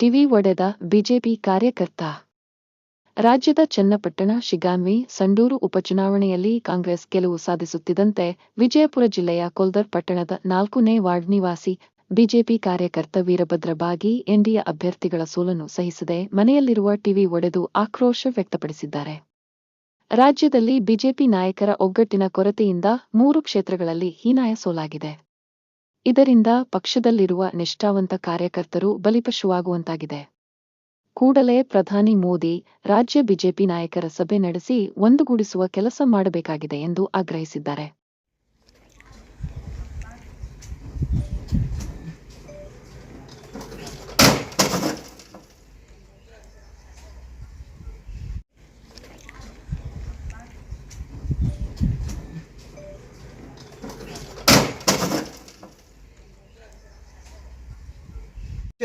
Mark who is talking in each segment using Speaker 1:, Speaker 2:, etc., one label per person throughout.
Speaker 1: TV ಒಡೆದ BJP ಕಾರ್ಯಕರ್ತ. ರಾಜ್ಯದ ಚನ್ನಪಟ್ಟಣ ಶಿಗಾನ್ವಿ ಸಂಡೂರು ಉಪಚುನಾವಣೆಯಲ್ಲಿ ಕಾಂಗ್ರೆಸ್ ಗೆಲುವು ಸಾಧಿಸುತ್ತಿದ್ದಂತೆ ವಿಜಯಪುರ ಜಿಲ್ಲೆಯ ಕೊಲ್ದರ್ ಪಟ್ಟಣದ ನಾಲ್ಕನೇ ವಾರ್ಡ್ ನಿವಾಸಿ ಬಿಜೆಪಿ ಕಾರ್ಯಕರ್ತ ವೀರಭದ್ರ ಬಾಗಿ ಎನ್ಡಿಎ ಅಭ್ಯರ್ಥಿಗಳ ಸೋಲನ್ನು ಸಹಿಸದೆ ಮನೆಯಲ್ಲಿರುವ ಟಿವಿ ಒಡೆದು ಆಕ್ರೋಶ ವ್ಯಕ್ತಪಡಿಸಿದ್ದಾರೆ. ರಾಜ್ಯದಲ್ಲಿ ಬಿಜೆಪಿ ನಾಯಕರ ಒಗ್ಗಟ್ಟಿನ ಕೊರತೆಯಿಂದ ಮೂರು ಕ್ಷೇತ್ರಗಳಲ್ಲಿ ಹೀನಾಯ ಸೋಲಾಗಿದೆ. ಇದರಿಂದ ಪಕ್ಷದಲ್ಲಿರುವ ನಿಷ್ಠಾವಂತ ಕಾರ್ಯಕರ್ತರು ಬಲಿಪಶುವಾಗುವಂತಾಗಿದೆ. ಕೂಡಲೇ ಪ್ರಧಾನಿ ಮೋದಿ ರಾಜ್ಯ ಬಿಜೆಪಿ ನಾಯಕರ ಸಭೆ ನಡೆಸಿ ಒಂದುಗೂಡಿಸುವ ಕೆಲಸ ಮಾಡಬೇಕಾಗಿದೆ ಎಂದು ಆಗ್ರಹಿಸಿದ್ದಾರೆ.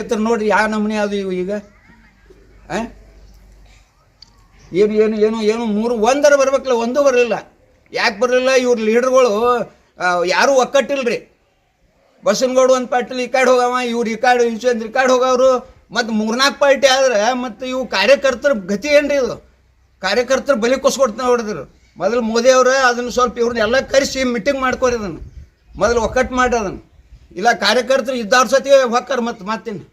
Speaker 2: ಚಿತ್ರ ನೋಡ್ರಿ ಯಾವ ನಮೂನೆ ಅದು ಇವು ಈಗ? ಏನು ಏನು ಏನು ಏನು, ಮೂರು, ಒಂದರ ಬರ್ಬೇಕಲ್ಲ, ಒಂದು ಬರಲಿಲ್ಲ. ಯಾಕೆ ಬರಲಿಲ್ಲ? ಇವ್ರ ಲೀಡರ್ಗಳು ಯಾರೂ ಒಕ್ಕಟ್ಟಿಲ್ರಿ. ಬಸನಗೌಡ ಒಂದು ಪಾರ್ಟಿಲಿ ಈ ಹೋಗವ, ಇವ್ರು ಈ ಕಾಡು ವಿಶ್ವೇಂದ್ರ ಈ ಕಾಡು ಹೋಗವ್ರು. ಮತ್ತು ಮೂರ್ನಾಲ್ಕು ಪಾರ್ಟಿ ಆದ್ರೆ, ಮತ್ತು ಇವು ಕಾರ್ಯಕರ್ತರ ಗತಿ ಏನ್ರಿ ಇದು? ಕಾರ್ಯಕರ್ತರು ಬಲಿ ಕೊಸ್ಕೊಡ್ತಾನೆ ಹೊಡೆದ್ರು ಮೊದಲು ಮೋದಿ ಅವರು, ಅದನ್ನು ಸ್ವಲ್ಪ ಇವ್ರನ್ನ ಎಲ್ಲ ಕರೆಸಿ ಮೀಟಿಂಗ್ ಮಾಡ್ಕೊರಿ ಅದನ್ನು. ಮೊದಲು ಒಕ್ಕಟ್ಟು ಮಾಡಿ ಅದನ್ನು. ಇಲ್ಲ ಕಾರ್ಯಕರ್ತರು ಇದ್ದಾರ ಸತಿ ಹೊಕ್ಕಾರ ಮತ್ತೆ ಮತ್ತೇನು